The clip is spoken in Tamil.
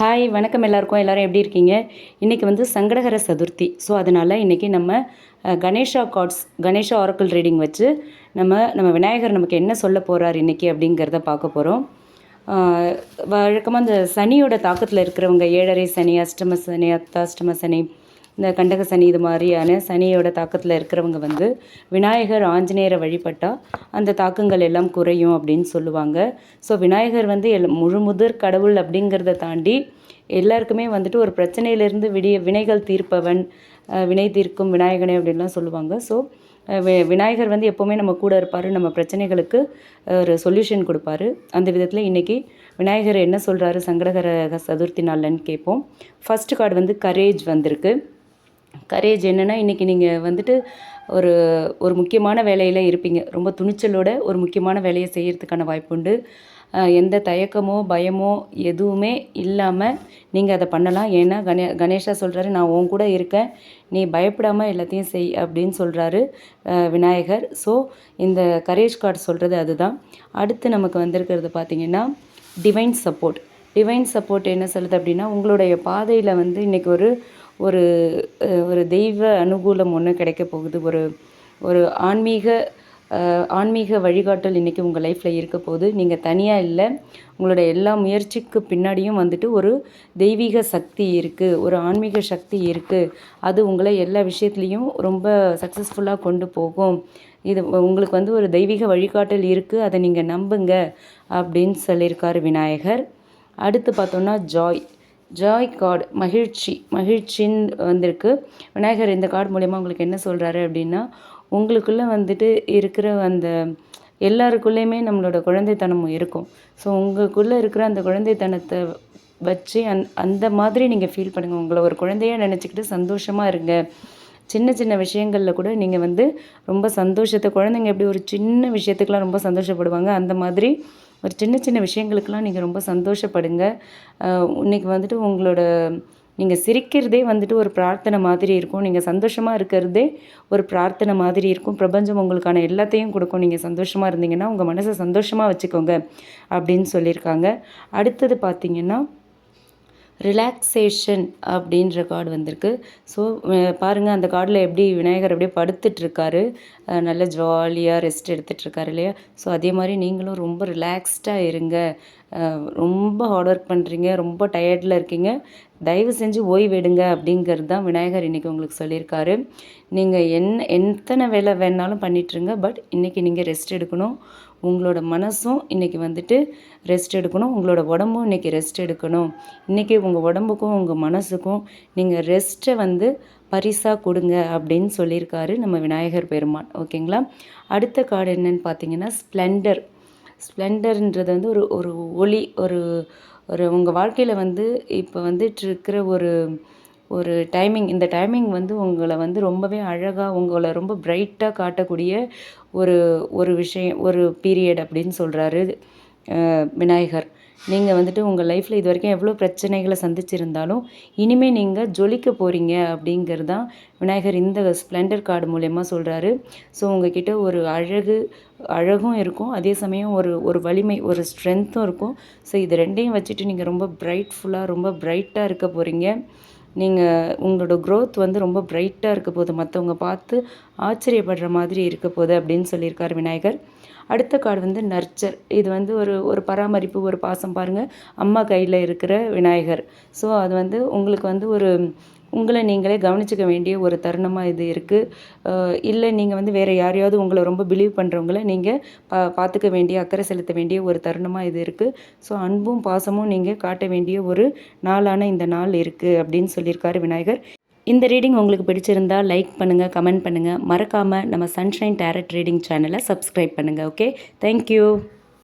ஹாய் வணக்கம் எல்லாருக்கும். எல்லாரும் எப்படி இருக்கீங்க? இன்றைக்கி வந்து சங்கடகர சதுர்த்தி. ஸோ அதனால் இன்றைக்கி நம்ம Ganesha cards Ganesha oracle reading வச்சு நம்ம நம்ம விநாயகர் நமக்கு என்ன சொல்ல போகிறார் இன்றைக்கி அப்படிங்கிறத பார்க்க போகிறோம் வழக்கமாக இந்த சனியோட தாக்கத்தில் இருக்கிறவங்க ஏழரை சனி அஷ்டம சனி அத்தாஷ்டம சனி இந்த கண்டக சனி இது மாதிரியான சனியோட தாக்கத்தில் இருக்கிறவங்க வந்து விநாயகர் ஆஞ்சநேயரை வழிபட்டால் அந்த தாக்கங்கள் எல்லாம் குறையும் அப்படின்னு சொல்லுவாங்க. ஸோ விநாயகர் வந்து எல் முழுமுதற் கடவுள் அப்படிங்கிறத தாண்டி எல்லாருக்குமே வந்துட்டு ஒரு பிரச்சனையிலேருந்து விடிய வினைகள் தீர்ப்பவன் வினை தீர்க்கும் விநாயகனே அப்படின்லாம் சொல்லுவாங்க. ஸோ விநாயகர் வந்து எப்போவுமே நம்ம கூட இருப்பார் நம்ம பிரச்சனைகளுக்கு ஒரு சொல்யூஷன் கொடுப்பாரு. அந்த விதத்தில் இன்றைக்கி விநாயகர் என்ன சொல்கிறாரு சங்கடகர சதுர்த்தி நாளன்னு கேட்போம் ஃபஸ்ட்டு கார்டு வந்து கரேஜ் வந்திருக்கு. கரேஜ் என்னென்னா இன்றைக்கி நீங்கள் வந்துட்டு ஒரு ஒரு முக்கியமான வேலையில் இருப்பீங்க. ரொம்ப துணிச்சலோட ஒரு முக்கியமான வேலையை செய்கிறதுக்கான வாய்ப்புண்டு உண்டு. எந்த தயக்கமோ பயமோ எதுவுமே இல்லாமல் நீங்கள் அதை பண்ணலாம். ஏன்னா கணே கணேஷா சொல்கிறாரு நான் உன் கூட இருக்கேன். நீ பயப்படாமல் எல்லாத்தையும் செய் அப்படின்னு சொல்கிறாரு விநாயகர். ஸோ இந்த கரேஜ் கார்டு சொல்கிறது அதுதான். அடுத்து நமக்கு வந்திருக்கிறது பார்த்திங்கன்னா டிவைன் சப்போர்ட் டிவைன் சப்போர்ட் என்ன சொல்லுது அப்படின்னா உங்களுடைய பாதையில் வந்து இன்றைக்கி ஒரு ஒரு ஒரு தெய்வ அனுகூலம் ஒன்று கிடைக்க போகுது. ஒரு ஒரு ஆன்மீக ஆன்மீக வழிகாட்டல் இன்றைக்கி உங்கள் லைஃப்பில் இருக்க போது நீங்கள் தனியாக இல்லை. உங்களோட எல்லா முயற்சிக்கு பின்னாடியும் வந்துட்டு ஒரு தெய்வீக சக்தி இருக்குது ஒரு ஆன்மீக சக்தி இருக்குது அது உங்களை எல்லா விஷயத்துலேயும் ரொம்ப சக்ஸஸ்ஃபுல்லாக கொண்டு போகும். இது உங்களுக்கு வந்து ஒரு தெய்வீக வழிகாட்டல் இருக்குது அதை நீங்கள் நம்புங்க அப்படின்னு சொல்லியிருக்காரு விநாயகர். அடுத்து பார்த்தோன்னா ஜாய் ஜாய் கார்டு மகிழ்ச்சி மகிழ்ச்சின்னு வந்திருக்கு. விநாயகர் இந்த கார்டு மூலயமா உங்களுக்கு என்ன சொல்கிறாரு அப்படின்னா உங்களுக்குள்ளே வந்துட்டு இருக்கிற அந்த எல்லாருக்குள்ளேயுமே நம்மளோட குழந்தைத்தனம் இருக்கும். ஸோ உங்களுக்குள்ளே இருக்கிற அந்த குழந்தைத்தனத்தை வச்சு அந் அந்த மாதிரி நீங்கள் ஃபீல் பண்ணுங்கள் உங்களை ஒரு குழந்தையாக நினச்சிக்கிட்டு சந்தோஷமாக இருங்க. சின்ன சின்ன விஷயங்களில் கூட நீங்கள் வந்து ரொம்ப சந்தோஷத்தை குழந்தைங்க எப்படி ஒரு சின்ன விஷயத்துக்கெலாம் ரொம்ப சந்தோஷப்படுவாங்க அந்த மாதிரி ஒரு சின்ன சின்ன விஷயங்களுக்கெல்லாம் நீங்கள் ரொம்ப சந்தோஷப்படுங்க. இன்றைக்கி இன்னைக்கு வந்துட்டு உங்களோட நீங்கள் சிரிக்கிறதே வந்துட்டு ஒரு பிரார்த்தனை மாதிரி இருக்கும். நீங்கள் சந்தோஷமாக இருக்கிறதே ஒரு பிரார்த்தனை மாதிரி இருக்கும். பிரபஞ்சம் உங்களுக்கான எல்லாத்தையும் கொடுக்கும். நீங்கள் சந்தோஷமாக இருந்தீங்கன்னா உங்கள் மனசை சந்தோஷமாக வச்சுக்கோங்க அப்படின்னு சொல்லியிருக்காங்க. அடுத்தது பார்த்தீங்கன்னா ரிலாக்ஸேஷன் அப்படின்ற கார்டு வந்திருக்கு. ஸோ பாருங்கள் அந்த கார்டில் எப்படி விநாயகர் அப்படியே படுத்துட்ருக்காரு நல்ல ஜாலியாக ரெஸ்ட் எடுத்துகிட்ருக்காரு இல்லையா? ஸோ அதே மாதிரி நீங்களும் ரொம்ப ரிலாக்ஸ்டாக இருங்க. ரொம்ப ஹார்ட் ஒர்க் பண்ணுறீங்க ரொம்ப டயர்டில் இருக்கீங்க. தயவு செஞ்சு ஓய்வெடுங்க அப்படிங்கிறது தான் விநாயகர் இன்றைக்கி உங்களுக்கு சொல்லியிருக்காரு. நீங்கள் என்ன எத்தனை வேலை வேணாலும் பண்ணிட்டுருங்க பட் இன்றைக்கி நீங்கள் ரெஸ்ட் எடுக்கணும். உங்களோட மனசும் இன்றைக்கி வந்துட்டு ரெஸ்ட் எடுக்கணும். உங்களோட உடம்பும் இன்றைக்கி ரெஸ்ட் எடுக்கணும். இன்றைக்கி உங்கள் உடம்புக்கும் உங்கள் மனசுக்கும் நீங்கள் ரெஸ்ட்டை வந்து பரிசாக கொடுங்க அப்படின்னு சொல்லியிருக்காரு நம்ம விநாயகர் பெருமான். ஓகேங்களா? அடுத்த கார்டு என்னன்னு பார்த்தீங்கன்னா ஸ்ப்ளெண்டர் ஸ்ப்ளெண்டர்ன்றது வந்து ஒரு ஒரு ஒளி ஒரு ஒரு உங்கள் வாழ்க்கையில் வந்து இப்போ வந்துட்டு இருக்கிற ஒரு ஒரு டைமிங் இந்த டைமிங் வந்து உங்களை வந்து ரொம்பவே அழகாக உங்களை ரொம்ப பிரைட்டாக காட்டக்கூடிய ஒரு ஒரு விஷயம் ஒரு பீரியட் அப்படின்னு சொல்கிறாரு விநாயகர். நீங்கள் வந்துட்டு உங்கள் லைஃப்பில் இது வரைக்கும் எவ்வளோ பிரச்சனைகளை சந்திச்சிருந்தாலும் இனிமேல் நீங்கள் ஜொலிக்க போகிறீங்க அப்படிங்கிறது தான் விநாயகர் இந்த ஸ்ப்ளெண்டர் கார்டு மூலயமா சொல்கிறாரு ஸோ உங்ககிட்ட ஒரு அழகு அழகும் இருக்கும். அதே சமயம் ஒரு ஒரு வலிமை ஒரு ஸ்ட்ரென்த்தும் இருக்கும். ஸோ இது ரெண்டையும் வச்சுட்டு நீங்கள் ரொம்ப பிரைட்ஃபுல்லாக ரொம்ப பிரைட்டாக இருக்க போகிறீங்க நீங்கள் உங்களோட க்ரோத் வந்து ரொம்ப பிரைட்டாக இருக்க போது மற்றவங்க பார்த்து ஆச்சரியப்படுற மாதிரி இருக்க போகுது அப்படின்னு சொல்லியிருக்கார் விநாயகர். அடுத்த கார்டு வந்து நர்ச்சர் இது வந்து ஒரு ஒரு பராமரிப்பு ஒரு பாசம் பாருங்கள் அம்மா கையில் இருக்கிற விநாயகர். ஸோ அது வந்து உங்களுக்கு வந்து ஒரு உங்களை நீங்களே கவனிச்சிக்க வேண்டிய ஒரு தருணமாக இது இருக்குது இல்லை நீங்கள் வந்து வேறு யாரையாவது உங்களை ரொம்ப பிலீவ் பண்ணுறவங்கள நீங்கள் பா பார்த்துக்க வேண்டிய அக்கறை செலுத்த வேண்டிய ஒரு தருணமாக இது இருக்குது ஸோ அன்பும் பாசமும் நீங்கள் காட்ட வேண்டிய ஒரு நாளான இந்த நாள் இருக்குது அப்படின்னு சொல்லியிருக்காரு விநாயகர். இந்த ரீடிங் உங்களுக்கு பிடிச்சிருந்தா லைக் பண்ணுங்கள் கமெண்ட் பண்ணுங்கள் மறக்காமல் நம்ம சன்ஷைன் டேரட் ரீடிங் சேனலை சப்ஸ்கிரைப் பண்ணுங்கள் ஓகே தேங்க்யூ